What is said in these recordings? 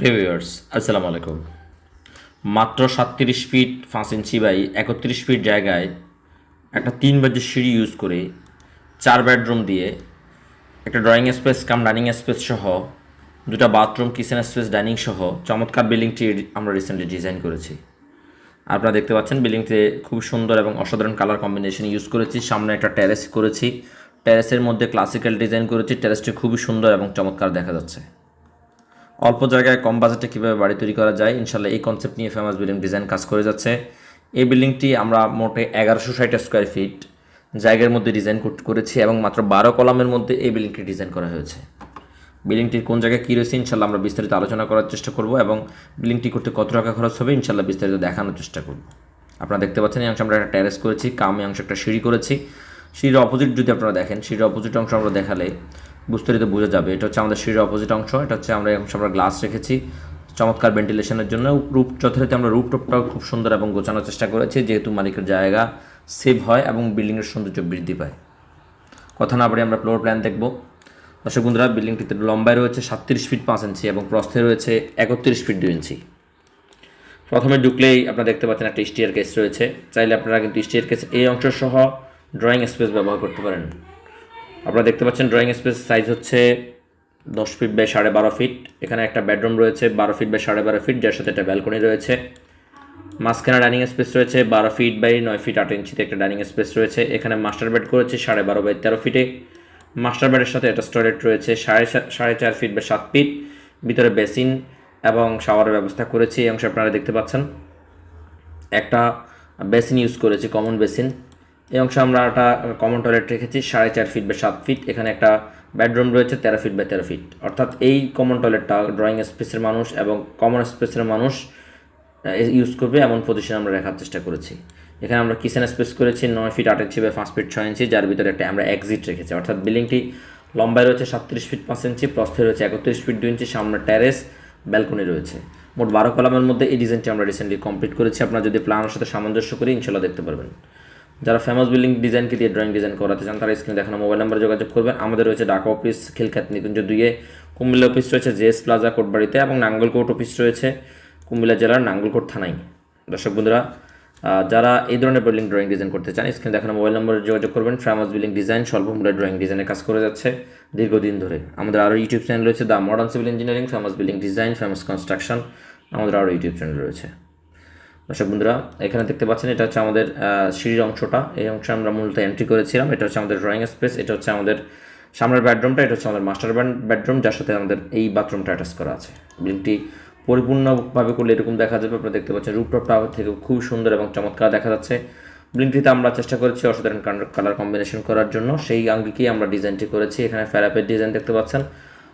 Previewers আসসালামু আলাইকুম। মাত্র সাতত্রিশ ফিট পাঁচ ইঞ্চি বাই একত্রিশ ফিট জায়গায় একটা তিন বাজে সিঁড়ি ইউজ করে চার বেডরুম দিয়ে একটা drawing space cum dining space সহ, দুটা বাথরুম কিচেন স্পেস ডাইনিং সহ চমৎকার বিল্ডিংটি আমরা রিসেন্টলি ডিজাইন করেছি। আপনারা দেখতে পাচ্ছেন বিল্ডিংটিতে খুব সুন্দর এবং অসাধারণ কালার কম্বিনেশন ইউজ করেছি। সামনে একটা টেরেস করেছি। টেরেসের মধ্যে ক্লাসিক্যাল ডিজাইন করেছি। টেরেসটি খুবই সুন্দর এবং চমৎকার দেখা যাচ্ছে। অল্প জায়গায় কম বাজেটে কীভাবে বাড়ি তৈরি করা যায় ইনশাল্লাহ এই কনসেপ্ট নিয়ে ফেমাস বিল্ডিং ডিজাইন কাজ করে যাচ্ছে। এই বিল্ডিংটি আমরা মোটে এগারোশো ষাট স্কোয়ার ফিট জায়গার মধ্যে ডিজাইন করেছি এবং মাত্র বারো কলামের মধ্যে এই বিল্ডিংটি ডিজাইন করা হয়েছে। বিল্ডিংটির কোন জায়গায় কী রয়েছে ইনশাল্লাহ আমরা বিস্তারিত আলোচনা করার চেষ্টা করব এবং বিল্ডিংটি করতে কত টাকা খরচ হবে ইনশাল্লাহ বিস্তারিত দেখানোর চেষ্টা করব। আপনারা দেখতে পাচ্ছেন এই অংশ আমরা একটা ট্যারেস করেছি, কামে অংশ একটা সিঁড়ি করেছি। সিঁড়ির অপোজিট যদি আপনারা দেখেন, সিঁড়ির অপোজিট অংশ আমরা দেখালে বিস্তারিত বোঝা যাবে। এটা হচ্ছে আমাদের শরীরের অপোজিট অংশ, এটা হচ্ছে আমরা অংশে আমরা গ্লাস রেখেছি। চমৎকার ভেন্টিলেশনের জন্য। রূপ, যথারীতি আমরা রূপটপটাও খুব সুন্দর এবং গোছানোর চেষ্টা করেছি, যেহেতু মালিকের জায়গা সেভ হয় এবং বিল্ডিংয়ের সৌন্দর্য বৃদ্ধি পায়। কথা না বাড়ি আমরা ফ্লোর প্ল্যান দেখব। দর্শক বন্ধুরা বিল্ডিংটিতে লম্বায় রয়েছে সাতত্রিশ ফিট পাঁচ ইঞ্চি এবং প্রস্থে রয়েছে একত্রিশ ফিট দুই ইঞ্চি প্রথমে ঢুকলেই আপনারা দেখতে পাচ্ছেন একটা স্টিয়ার কেস রয়েছে। চাইলে আপনারা কিন্তু স্টিয়ার কেস এই অংশ সহ ড্রয়িং স্পেস ব্যবহার করতে পারেন। আপনারা দেখতে পাচ্ছেন ড্রয়িং স্পেস সাইজ হচ্ছে দশ ফিট বাই সাড়ে বারো ফিট এখানে একটা বেডরুম রয়েছে, বারো ফিট বাই সাড়ে বারো ফিট যার সাথে একটা ব্যালকনি রয়েছে। মাঝখানে ডাইনিং স্পেস রয়েছে, বারো ফিট বাই নয় ফিট আট ইঞ্চিতে একটা ডাইনিং স্পেস রয়েছে। এখানে মাস্টার বেড করেছে সাড়ে বারো বাই তেরো ফিটে মাস্টার বেডের সাথে একটা স্টোরেজ রয়েছে, সাড়ে সাড়ে চার ফিট বা সাত ফিট ভিতরে বেসিন এবং শাওয়ারের ব্যবস্থা করেছি, এই অংশে আপনারা দেখতে পাচ্ছেন। একটা বেসিন ইউজ করেছি কমন বেসিন এই অংশে আমরা একটা কমন টয়লেট রেখেছি, সাড়ে চার ফিট বা সাত ফিট এখানে একটা বেডরুম রয়েছে, তেরো ফিট বাই তেরো ফিট অর্থাৎ এই কমন টয়লেটটা ড্রয়িং স্পেসের মানুষ এবং কমন স্পেসের মানুষ ইউজ করবে এমন পজিশন আমরা রাখার চেষ্টা করেছি। এখানে আমরা কিচেন স্পেস করেছি, নয় ফিট আট ইঞ্চি বা পাঁচ ফিট ছয় ইঞ্চি যার ভিতরে একটা আমরা এক্সিট রেখেছি। অর্থাৎ বিল্ডিংটি লম্বায় রয়েছে সাতত্রিশ ফিট পাঁচ ইঞ্চি প্রস্থে রয়েছে একত্রিশ ফিট দুই ইঞ্চি সামনে ট্যারেস ব্যালকনি রয়েছে। মোট বারো কলামের মধ্যে এই ডিজাইনটি আমরা রিসেন্টলি কমপ্লিট করেছি। আপনারা যদি প্ল্যানের সাথে সামঞ্জস্য করি ইনশাল্লাহ দেখতে পারবেন। যারা ফেমাস বিল্ডিং ডিজাইনকে দিয়ে ড্রয়িং ডিজাইন করাতে চান, তারা স্ক্রিনে দেখানো মোবাইল নাম্বারে যোগাযোগ করবেন। আমাদের রয়েছে ঢাকা অফিস খিলখাত, নিকুঞ্জ দুইয়ে। কুমিল্লা অফিস রয়েছে জেএস প্লাজা কোটবাড়িতে এবং নাঙ্গলকোট অফিস রয়েছে কুমিল্লা জেলার নাঙ্গলকোট থানায়। দর্শক বন্ধুরা যারা এই ধরনের বিল্ডিং ড্রয়িং ডিজাইন করতে চান স্ক্রিনে দেখানো মোবাইল নম্বরে যোগাযোগ করবেন। ফেমাস বিল্ডিং ডিজাইন স্বল্প মূল্যের ড্রয়িং ডিজাইনের কাজ করে যাচ্ছে দীর্ঘদিন ধরে। আমাদের আরও ইউটিউব চ্যানেল রয়েছে the modern civil engineering famous building design famous construction আমাদের আরও ইউটিউব চ্যানেল রয়েছে। দর্শক বন্ধুরা, এখানে দেখতে পাচ্ছেন এটা হচ্ছে আমাদের সিঁড়ির অংশটা। এই অংশে আমরা মূলত এন্ট্রি করেছিলাম। এটা হচ্ছে আমাদের ড্রয়িং স্পেস এটা হচ্ছে আমাদের সামনের বেডরুমটা এটা হচ্ছে আমাদের মাস্টার ব্যান্ড বেডরুম যার সাথে আমাদের এই বাথরুমটা অ্যাটাচ করা আছে। বিল্ডিংটি পরিপূর্ণভাবে করলে এরকম দেখা যাবে। আপনারা দেখতে পাচ্ছেন রুপটপ টাওয়ার থেকে খুব সুন্দর এবং চমৎকার দেখা যাচ্ছে। বিল্ডিংটিতে আমরা চেষ্টা করেছি অসাধারণ কালার কম্বিনেশন করার জন্য। সেই আঙ্গিকেই আমরা ডিজাইনটি করেছি। এখানে ফ্যারাপের ডিজাইন দেখতে পাচ্ছেন।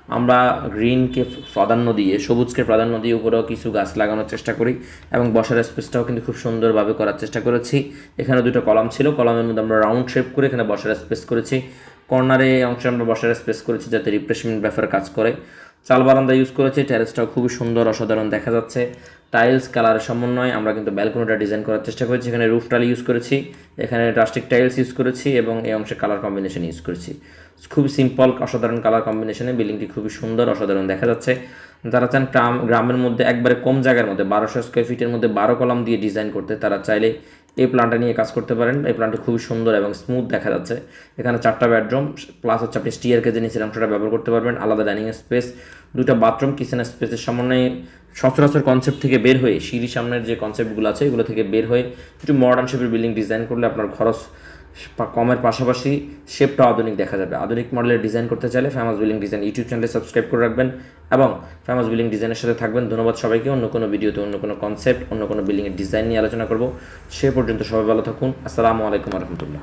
আমরা গ্রিনকে প্রাধান্য দিয়ে, সবুজকে প্রাধান্য দিয়ে উপরেও কিছু গাছ লাগানোর চেষ্টা করি এবং বসার স্পেসটাও কিন্তু খুব সুন্দরভাবে করার চেষ্টা করেছি। এখানে দুটো কলাম ছিল, কলামের মধ্যে আমরা রাউন্ড শেপ করে এখানে বসার স্পেস করেছি। কর্নারে অংশে আমরা বসার স্পেস করেছি যাতে রিফ্রেশমেন্ট ব্যাপার কাজ করে। চাল বারান্দা ইউজ করেছি ট্যারেসটাও খুবই সুন্দর, অসাধারণ দেখা যাচ্ছে। টাইলস কালারের সমন্বয়ে, আমরা কিন্তু ব্যালকনিটা ডিজাইন করার চেষ্টা করেছি, এখানে রুফ টাইল ইউজ করেছি, এখানে প্লাস্টিক টাইলস ইউজ করেছি এবং এই অংশে কালার কম্বিনেশন ইউজ করেছি। খুব সিম্পল অসাধারণ কালার কম্বিনেশনে বিল্ডিংটি খুবই সুন্দর, অসাধারণ দেখা যাচ্ছে। যারা চান গ্রাম গ্রামের মধ্যে একবারে কম জায়গার মধ্যে, বারোশো স্কোয়ার ফিটের মধ্যে বারো কলাম দিয়ে ডিজাইন করতে, তারা চাইলে এই প্ল্যানটা নিয়ে কাজ করতে পারেন। এই প্ল্যানটি খুবই সুন্দর এবং স্মুথ দেখা যাচ্ছে। এখানে চারটা বেডরুম প্লাস হচ্ছে আপনি স্টিয়ার কেজে নিচের অংশটা ব্যবহার করতে পারবেন। আলাদা ডাইনিং স্পেস দুটা বাথরুম কিচেন স্পেসের সামনে সচরাচর কনসেপ্ট থেকে বের হয়ে সিঁড়ি সামনের যে কনসেপ্টগুলো আছে, এগুলো থেকে বের হয়ে একটু মডার্ন শেপের বিল্ডিং ডিজাইন করলে আপনার খরচ কমের পাশাপাশি শেপটা আধুনিক দেখা যাবে। আধুনিক মডেলের ডিজাইন করতে চাইলে ফেমাস বিলিং ডিজাইন ইউটিউব চ্যানেলে সাবস্ক্রাইব করে রাখবেন এবং ফেমাস বিলিং ডিজাইনের সাথে থাকবেন। ধন্যবাদ সবাইকে। অন্য কোনো ভিডিওতে অন্য কোনো কনসেপ্ট অন্য কোনো বিল্ডিংয়ের ডিজাইন নিয়ে আলোচনা করব। সে পর্যন্ত সবাই ভালো থাকুন। আসসালামু আলাইকুম রহমতুল্লাহ।